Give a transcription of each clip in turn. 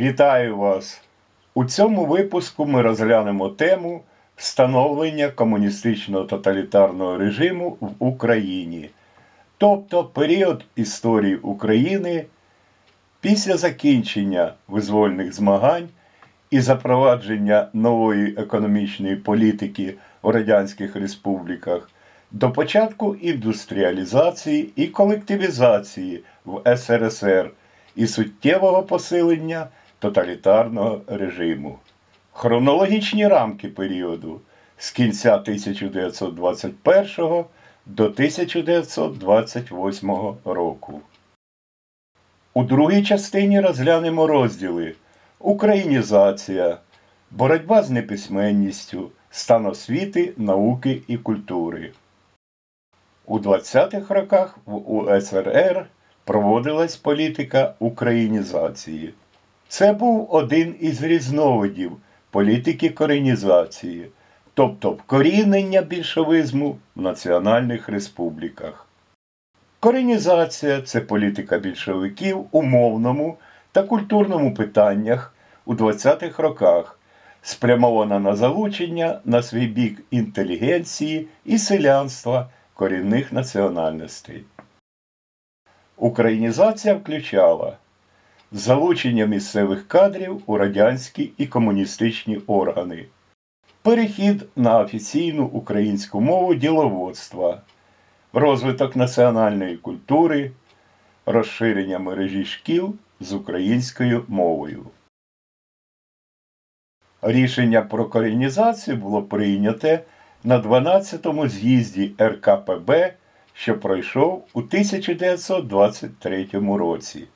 Вітаю вас! У цьому випуску ми розглянемо тему встановлення комуністичного тоталітарного режиму в Україні, тобто період історії України після закінчення визвольних змагань і запровадження нової економічної політики у радянських республіках до початку індустріалізації і колективізації в СРСР і суттєвого посилення тоталітарного режиму. Хронологічні рамки періоду з кінця 1921 до 1928 року. У другій частині розглянемо розділи Українізація, боротьба з неписьменністю, стан освіти, науки і культури. У 20-х роках в УСРР проводилась політика українізації. Це був один із різновидів політики коренізації, тобто вкорінення більшовизму в національних республіках. Коренізація це політика більшовиків у мовному та культурному питаннях у 20-х роках, спрямована на залучення на свій бік інтелігенції і селянства корінних національностей. Українізація включала залучення місцевих кадрів у радянські і комуністичні органи, перехід на офіційну українську мову діловодства, розвиток національної культури, розширення мережі шкіл з українською мовою. Рішення про коренізацію було прийняте на 12-му з'їзді РКПБ, що пройшов у 1923 році.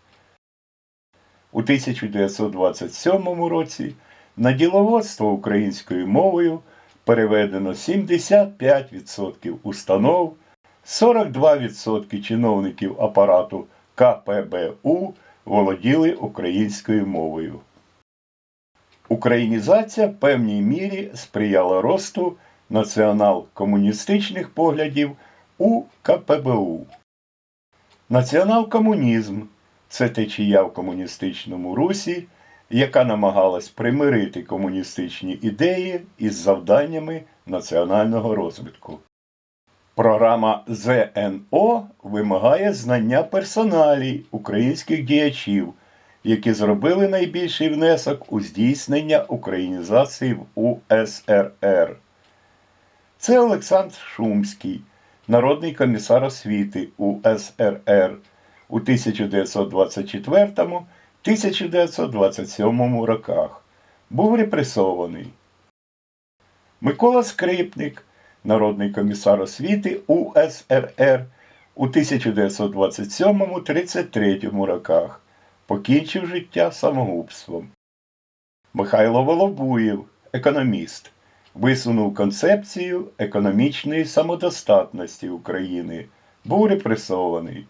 У 1927 році на діловодство українською мовою переведено 75% установ, 42% чиновників апарату КПБУ володіли українською мовою. Українізація в певній мірі сприяла росту націонал-комуністичних поглядів у КПБУ. Націонал-комунізм це течія в комуністичному русі, яка намагалась примирити комуністичні ідеї із завданнями національного розвитку. Програма ЗНО вимагає знання персоналій українських діячів, які зробили найбільший внесок у здійснення українізації в УСРР. Це Олександр Шумський, народний комісар освіти УСРР у 1924-1927 роках. Був репресований. Микола Скрипник, народний комісар освіти УСРР у 1927-33 роках, покінчив життя самогубством. Михайло Волобуєв, економіст, висунув концепцію економічної самодостатності України, був репресований.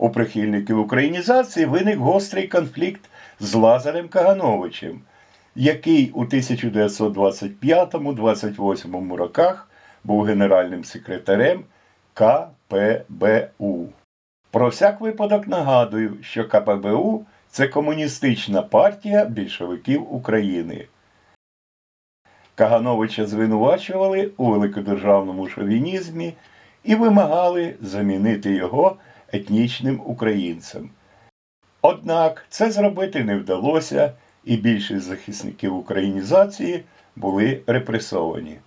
У прихильників українізації виник гострий конфлікт з Лазарем Кагановичем, який у 1925-28 роках був генеральним секретарем КПБУ. Про всяк випадок нагадую, що КПБУ це комуністична партія більшовиків України. Кагановича звинувачували у великодержавному шовінізмі і вимагали замінити його етнічним українцем. Однак це зробити не вдалося, і більшість захисників українізації були репресовані.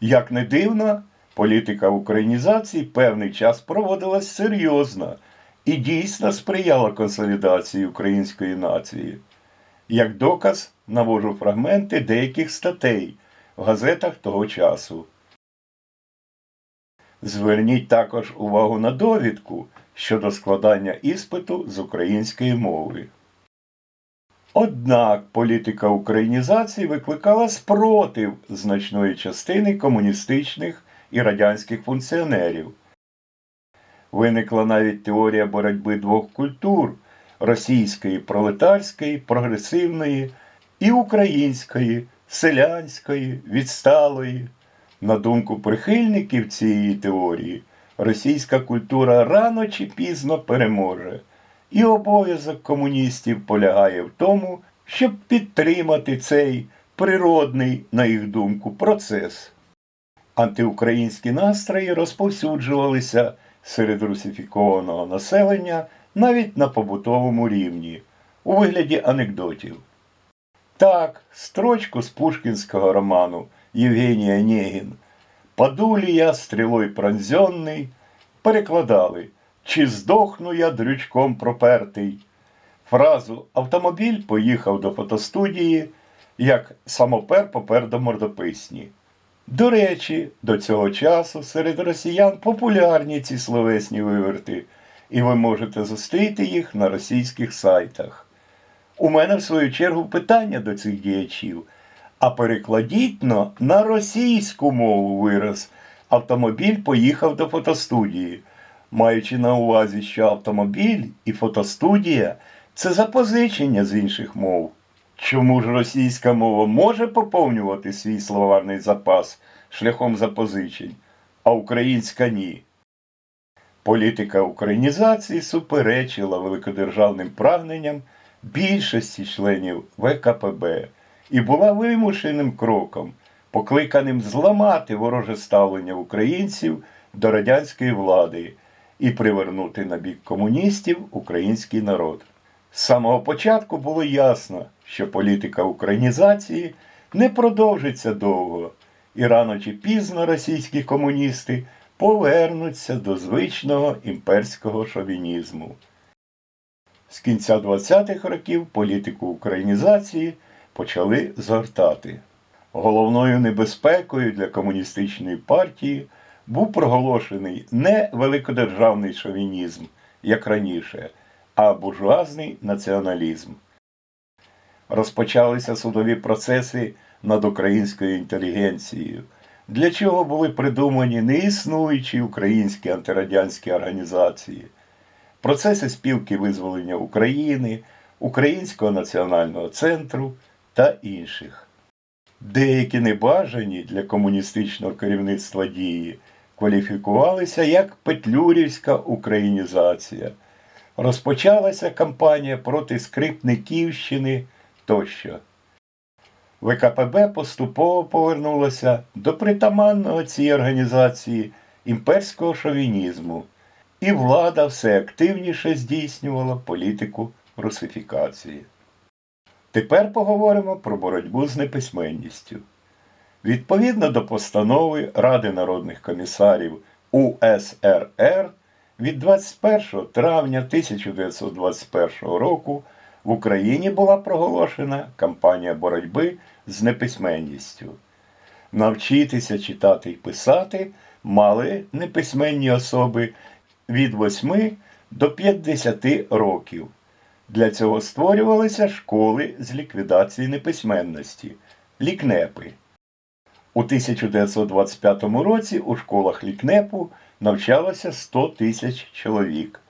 Як не дивно, політика українізації певний час проводилась серйозно і дійсно сприяла консолідації української нації. Як доказ навожу фрагменти деяких статей в газетах того часу. Зверніть також увагу на довідку щодо складання іспиту з української мови. Однак політика українізації викликала спротив значної частини комуністичних і радянських функціонерів. Виникла навіть теорія боротьби двох культур російської пролетарської, прогресивної і української, селянської, відсталої. На думку прихильників цієї теорії, російська культура рано чи пізно переможе, і обов'язок комуністів полягає в тому, щоб підтримати цей природний, на їх думку, процес. Антиукраїнські настрої розповсюджувалися серед русифікованого населення навіть на побутовому рівні, у вигляді анекдотів. Так, строчку з пушкінського роману Євгеній Онегін «Паду я стрілою пронзьонний» перекладали Чи здохну я дрючком пропертий. Фразу Автомобіль поїхав до фотостудії, як самопер попер до мордописні. До речі, до цього часу серед росіян популярні ці словесні виверти, і ви можете зустріти їх на російських сайтах. У мене, в свою чергу, питання до цих діячів. А перекладіть на російську мову вираз автомобіль поїхав до фотостудії, маючи на увазі, що автомобіль і фотостудія це запозичення з інших мов. Чому ж російська мова може поповнювати свій словарний запас шляхом запозичень, а українська ні? Політика українізації суперечила великодержавним прагненням більшості членів ВКПБ і була вимушеним кроком, покликаним зламати вороже ставлення українців до радянської влади і привернути на бік комуністів український народ. З самого початку було ясно, що політика українізації не продовжиться довго, і рано чи пізно російські комуністи повернуться до звичного імперського шовінізму. З кінця 20-х років політику українізації почали згортати. Головною небезпекою для комуністичної партії був проголошений не великодержавний шовінізм, як раніше, а буржуазний націоналізм. Розпочалися судові процеси над українською інтелігенцією, для чого були придумані неіснуючі українські антирадянські організації, процеси спілки визволення України, Українського національного центру та інших. Деякі небажані для комуністичного керівництва дії кваліфікувалися як Петлюрівська українізація. Розпочалася кампанія проти скрипниківщини тощо. ВКПБ поступово повернулося до притаманного цій організації імперського шовінізму, і влада все активніше здійснювала політику русифікації. Тепер поговоримо про боротьбу з неписьменністю. Відповідно до постанови Ради народних комісарів УСРР від 21 травня 1921 року в Україні була проголошена кампанія боротьби з неписьменністю. Навчитися читати і писати мали неписьменні особи від 8 до 50 років. Для цього створювалися школи з ліквідації неписьменності лікнепи. У 1925 році у школах лікнепу навчалося 100 тисяч чоловік.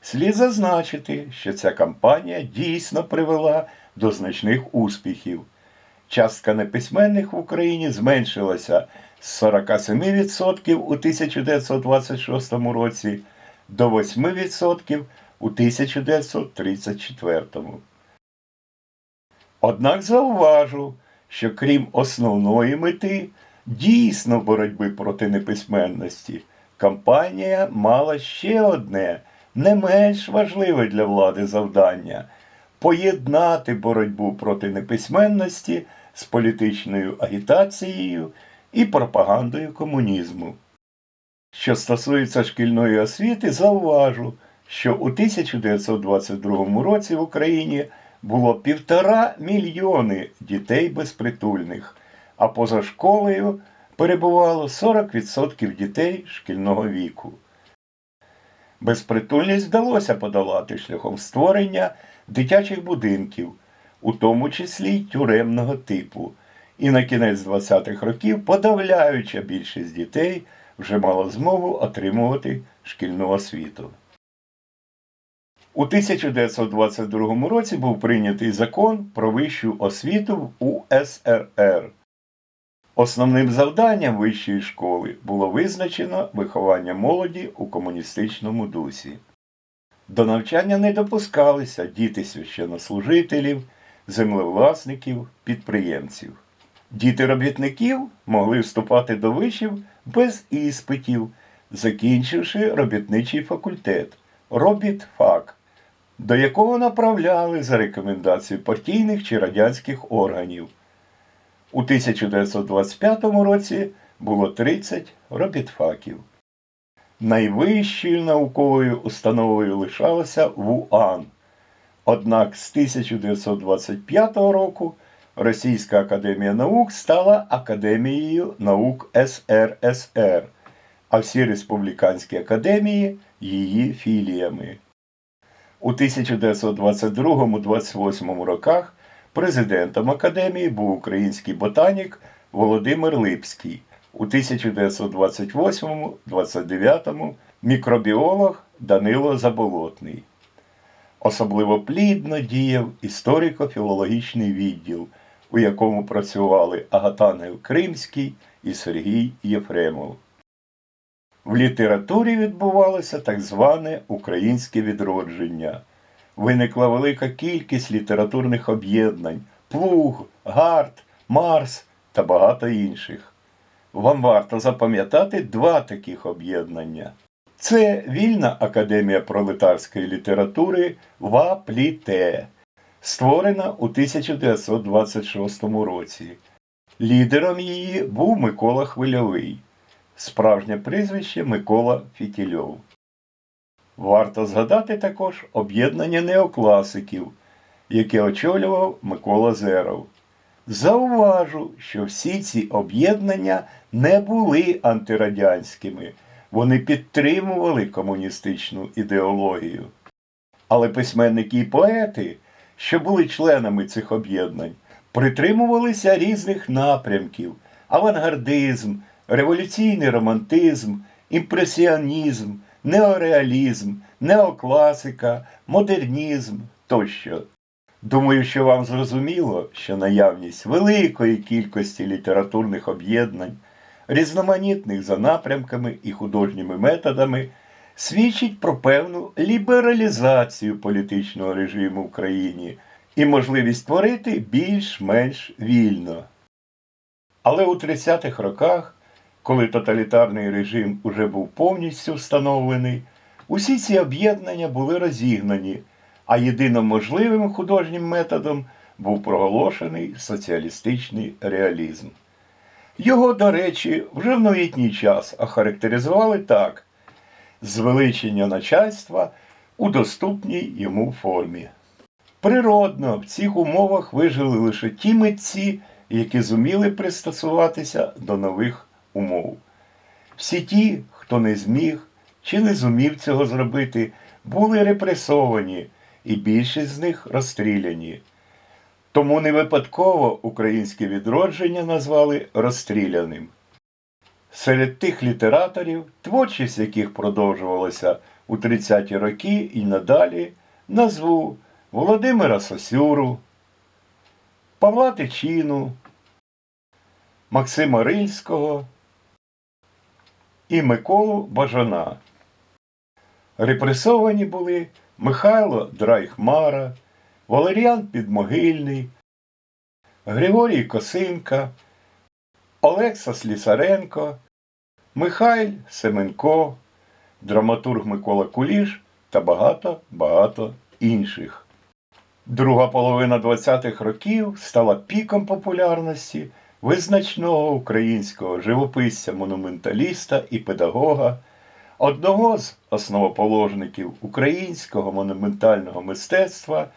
Слід зазначити, що ця кампанія дійсно привела до значних успіхів. Частка неписьменних в Україні зменшилася з 47% у 1926 році до 8% у 1934. Однак зауважу, що крім основної мети дійсно боротьби проти неписьменності, кампанія мала ще одне не менш важливе для влади завдання поєднати боротьбу проти неписьменності з політичною агітацією і пропагандою комунізму. Що стосується шкільної освіти, зауважу, що у 1922 році в Україні було півтора мільйони дітей безпритульних, а поза школою перебувало 40% дітей шкільного віку. Безпритульність вдалося подолати шляхом створення дитячих будинків, у тому числі й тюремного типу, і на кінець 20-х років подавляюча більшість дітей вже мала змогу отримувати шкільну освіту. У 1922 році був прийнятий закон про вищу освіту в УСРР. Основним завданням вищої школи було визначено виховання молоді у комуністичному дусі. До навчання не допускалися діти священнослужителів, землевласників, підприємців. Діти робітників могли вступати до вишів без іспитів, закінчивши робітничий факультет робітфак, до якого направляли за рекомендацією партійних чи радянських органів. У 1925 році було 30 робітфаків. Найвищою науковою установою лишалася ВУАН. Однак з 1925 року Російська академія наук стала Академією наук СРСР, а всі республіканські академії її філіями. У 1922-28 роках президентом академії був український ботанік Володимир Липський. У 1928-29 мікробіолог Данило Заболотний. Особливо плідно діяв історико-філологічний відділ, у якому працювали Агатангел Кримський і Сергій Єфремов. В літературі відбувалося так зване українське відродження. Виникла велика кількість літературних об'єднань Плуг, Гарт, Марс та багато інших. Вам варто запам'ятати два таких об'єднання. Це Вільна академія пролетарської літератури ВАПЛІТЕ, створена у 1926 році. Лідером її був Микола Хвильовий, справжнє прізвище Микола Фітільов. Варто згадати також об'єднання неокласиків, яке очолював Микола Зеров. Зауважу, що всі ці об'єднання не були антирадянськими, вони підтримували комуністичну ідеологію. Але письменники і поети, що були членами цих об'єднань, притримувалися різних напрямків: авангардизм, революційний романтизм, імпресіонізм, неореалізм, неокласика, модернізм тощо. Думаю, що вам зрозуміло, що наявність великої кількості літературних об'єднань, різноманітних за напрямками і художніми методами, свідчить про певну лібералізацію політичного режиму в країні і можливість творити більш-менш вільно. Але у 30-х роках, коли тоталітарний режим уже був повністю встановлений, усі ці об'єднання були розігнані а єдиним можливим художнім методом був проголошений соціалістичний реалізм. Його, до речі, вже в новітній час охарактеризували так: звеличення начальства у доступній йому формі. Природно, в цих умовах вижили лише ті митці, які зуміли пристосуватися до нових умов. Всі ті, хто не зміг чи не зумів цього зробити, були репресовані і більшість з них розстріляні. Тому не випадково українське відродження назвали розстріляним. Серед тих літераторів, творчість яких продовжувалася у 30-ті роки і надалі, назву Володимира Сосюру, Павла Тичину, Максима Рильського і Миколу Бажана. Репресовані були Михайло Драйхмара, Валеріан Підмогильний, Григорій Косинка, Олекса Слісаренко, Михайль Семенко, драматург Микола Куліш та багато-багато інших. Друга половина 20-х років стала піком популярності визначного українського живописця-монументаліста і педагога одного з основоположників українського монументального мистецтва,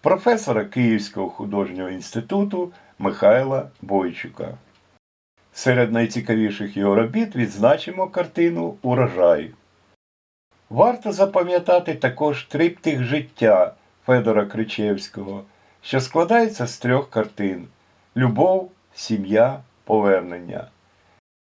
професора Київського художнього інституту Михайла Бойчука. Серед найцікавіших його робіт відзначимо картину Урожай. Варто запам'ятати також триптих життя Федора Кричевського, що складається з трьох картин Любов, сім'я, повернення.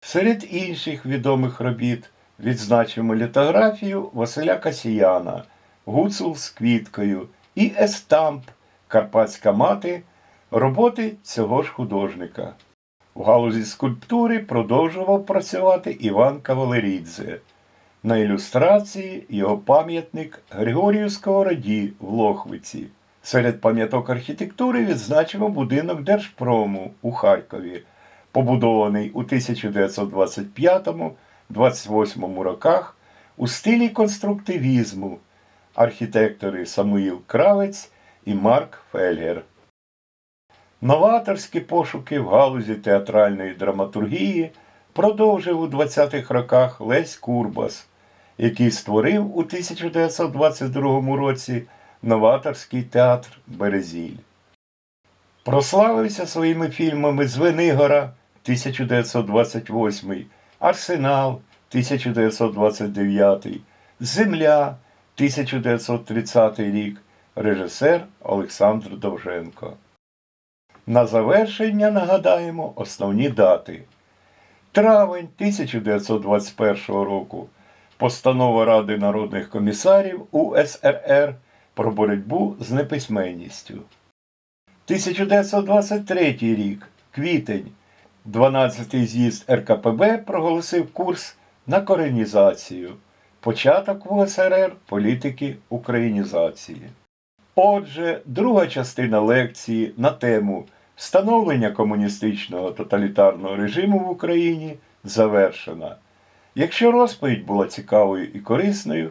Серед інших відомих робіт відзначимо літографію Василя Касіяна, Гуцул з квіткою і Естамп Карпатська мати роботи цього ж художника. В галузі скульптури продовжував працювати Іван Кавалерідзе. На ілюстрації його пам'ятник Григорію Сковороді в Лохвиці. Серед пам'яток архітектури відзначимо будинок Держпрому у Харкові, побудований у 1925-28 роках у стилі конструктивізму архітектори Самуїл Кравець і Марк Фельгер. Новаторські пошуки в галузі театральної драматургії продовжив у 20-х роках Лесь Курбас, який створив у 1922 році новаторський театр Березіль. Прославився своїми фільмами Звенигора 1928, Арсенал 1929, Земля 1930 рік, режисер Олександр Довженко. На завершення нагадаємо основні дати. Травень 1921 року. Постанова Ради народних комісарів УСРР про боротьбу з неписьменністю. 1923 рік. Квітень. 12-й з'їзд РКПБ проголосив курс на коренізацію. Початок в УСРР політики українізації. Отже, друга частина лекції на тему Становлення комуністичного тоталітарного режиму в Україні завершена. Якщо розповідь була цікавою і корисною,